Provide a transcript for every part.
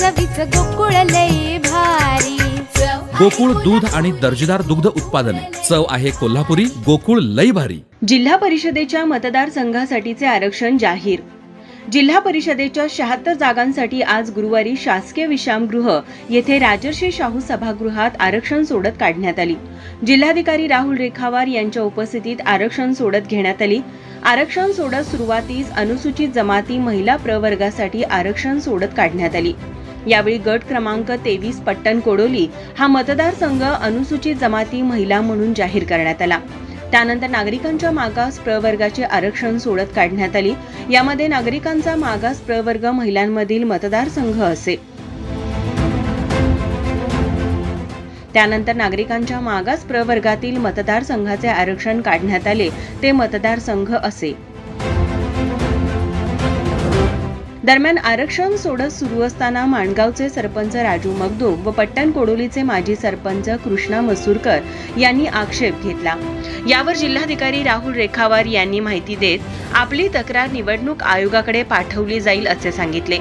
चवीच गोकुळ लई भारी. गोकुळ दूध आणि दर्जेदार दुग्ध उत्पादने. चव आहे कोल्हापुरी गोकुळ लई भारी. जिल्हा परिषदेच्या मतदारसंघासाठीचे आरक्षण जाहीर. जिल्हा परिषदेच्या शहात्तर जागांसाठी आज गुरुवारी शासकीय विश्रामगृह येथे राजर्षी शाहू सभागृहात आरक्षण सोडत काढण्यात आली. जिल्हाधिकारी राहुल रेखावार यांच्या उपस्थितीत आरक्षण सोडत घेण्यात आली. आरक्षण सोडत सुरुवातीस अनुसूचित जमाती महिला प्रवर्गासाठी आरक्षण सोडत काढण्यात आली. यावेळी गट क्रमांक तेवीस पट्टण कोडोली हा मतदारसंघ अनुसूचित जमाती महिला म्हणून जाहीर करण्यात आला. त्यानंतर नागरिकांच्या मागास प्रवर्गाचे आरक्षण सोडत काढण्यात आली. यामध्ये नागरिकांचा मागास प्रवर्ग महिलांमधील मतदारसंघ असे. त्यानंतर नागरिकांच्या मागास प्रवर्गातील मतदारसंघाचे आरक्षण काढण्यात आले. ते मतदारसंघ असे. दरम्यान आरक्षण सोडत सुरू असताना माणगावचे सरपंच राजू मगदूम व पट्टण कोडोलीचे माजी सरपंच कृष्णा मसूरकर यांनी आक्षेप घेतला. यावर जिल्हाधिकारी राहुल रेखावार यांनी माहिती देत आपली तक्रार निवडणूक आयोगाकडे पाठवली जाईल असे सांगितले.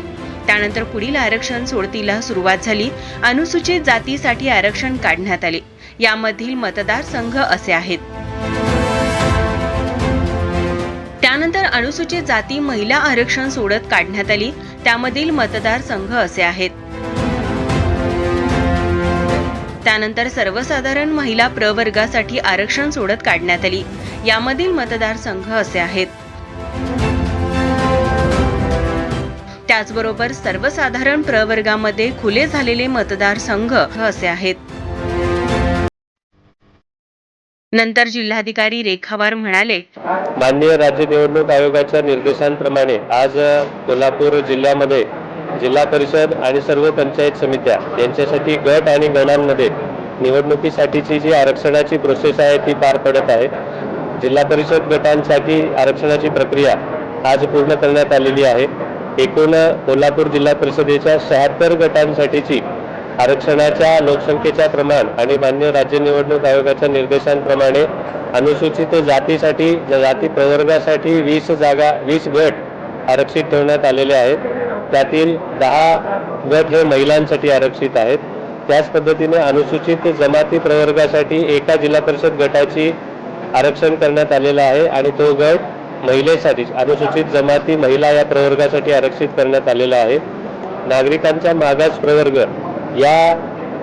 त्यानंतर पुढील आरक्षण सोडतीला सुरुवात झाली. अनुसूचित जातीसाठी आरक्षण काढण्यात आले. यामधील मतदारसंघ असे आहेत. त्यानंतर अनुसूचित जाती महिला आरक्षण सोडत काढण्यात आली. त्यामधील मतदारसंघ असे आहेत. त्यानंतर सर्वसाधारण महिला प्रवर्गासाठी आरक्षण सोडत काढण्यात आली. यामधील मतदारसंघ असे आहेत. त्याचबरोबर सर्वसाधारण प्रवर्गामध्ये खुले झालेले मतदारसंघ असे आहेत. नंतर जिल्हाधिकारी रेखावार म्हणाले माननीय राज्य निवडणूक आयोगाच्या निर्देशांप्रमाणे आज कोल्हापूर जिल्ह्यामध्ये जिल्हा परिषद आणि सर्व पंचायत समित्या यांच्यासाठी गट आणि गणांमध्ये निवडणुकीसाठीची जी आरक्षणाची प्रोसेस आहे ती पार पडत आहे. जिल्हा परिषद गटांसाठी आरक्षणाची प्रक्रिया आज पूर्ण करण्यात आलेली आहे. एकूण कोल्हापूर जिल्हा परिषदेच्या शहात्तर गटांसाठीची आरक्षणाच्या लोकसंख्येच्या प्रमाण आणि मान्य राज्य निवडणूक आयोगाच्या निर्देशांप्रमाणे अनुसूचित जातीसाठी जाती प्रवर्गासाठी वीस जागा वीस गट आरक्षित ठेवण्यात आलेले आहेत. त्यातील दहा गट हे महिलांसाठी आरक्षित आहेत. त्याच पद्धतीने अनुसूचित जमाती प्रवर्गासाठी एका जिल्हा परिषद गटाची आरक्षण करण्यात आलेलं आहे आणि तो गट महिलेसाठी अनुसूचित जमाती महिला या प्रवर्गासाठी आरक्षित करण्यात आलेला आहे. नागरिकांचा मागास प्रवर्ग या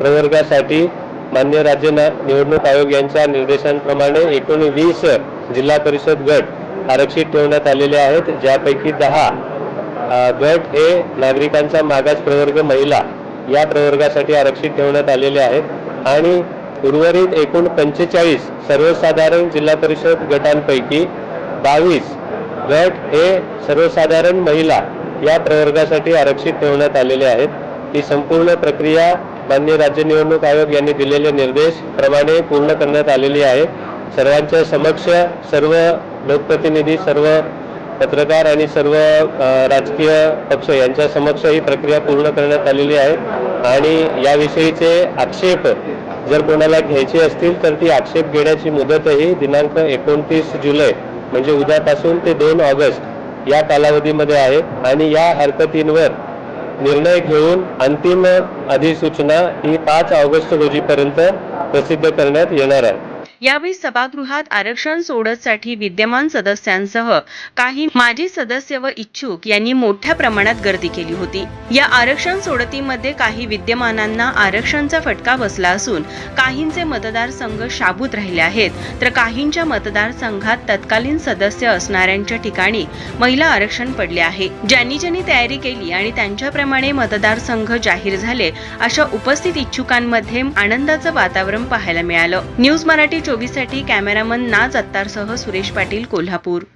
प्रवर्गासाठी मान्य राज्य ना- निवडणूक आयोग यांच्या निर्देशांप्रमाणे एकूण वीस जिल्हा परिषद गट आरक्षित ठेवण्यात आलेले आहेत ज्यापैकी दहा गट हे नागरिकांचा मागास प्रवर्ग महिला या प्रवर्गासाठी आरक्षित ठेवण्यात आलेले आहेत. आणि उर्वरित एकूण पंचेचाळीस सर्वसाधारण जिल्हा परिषद गटांपैकी बावीस गट हे सर्वसाधारण महिला या प्रवर्गासाठी आरक्षित ठेवण्यात आलेले आहेत. ही संपूर्ण प्रक्रिया मान्य राज्य निवडणूक आयोग यांनी दिलेले निर्देश प्रमाणे पूर्ण करण्यात आलेली आहे. सर्वांच्या समक्ष सर्व लोकप्रतिनिधी सर्व पत्रकार आणि सर्व राजकीय पक्ष यांच्या समक्ष ही प्रक्रिया पूर्ण करण्यात आलेली आहे. आणि याविषयीचे आक्षेप जर कोणाला घ्यायचे असतील तर ती आक्षेप घेण्याची मुदतही दिनांक एकोणतीस जुलै म्हणजे उद्यापासून ते दोन ऑगस्ट या कालावधीमध्ये आहे. आणि या हरकतींवर निर्णय घेऊन अंतिम अधिसूचना ही पाच ऑगस्ट रोजीपर्यंत प्रसिद्ध करण्यात येणार आहे. यावेळी सभागृहात आरक्षण सोडतसाठी विद्यमान सदस्यांसह काही माजी सदस्य व इच्छुक यांनी मोठ्या प्रमाणात गर्दी केली होती. या आरक्षण सोडतीमध्ये काही विद्यमानांना आरक्षणचा फटका बसला असून काहींचे मतदारसंघ शाबूत राहिले आहेत. तर काहींच्या मतदारसंघात तत्कालीन सदस्य असणाऱ्यांच्या ठिकाणी महिला आरक्षण पडले आहे. ज्यांनी ज्यांनी तयारी केली आणि त्यांच्याप्रमाणे मतदारसंघ जाहीर झाले अशा उपस्थित इच्छुकांमध्ये आनंदाचं वातावरण पाहायला मिळालं. न्यूज मराठी चोवीससाठी कॅमेरामन नाज अत्तारसह सुरेश पाटील कोल्हापूर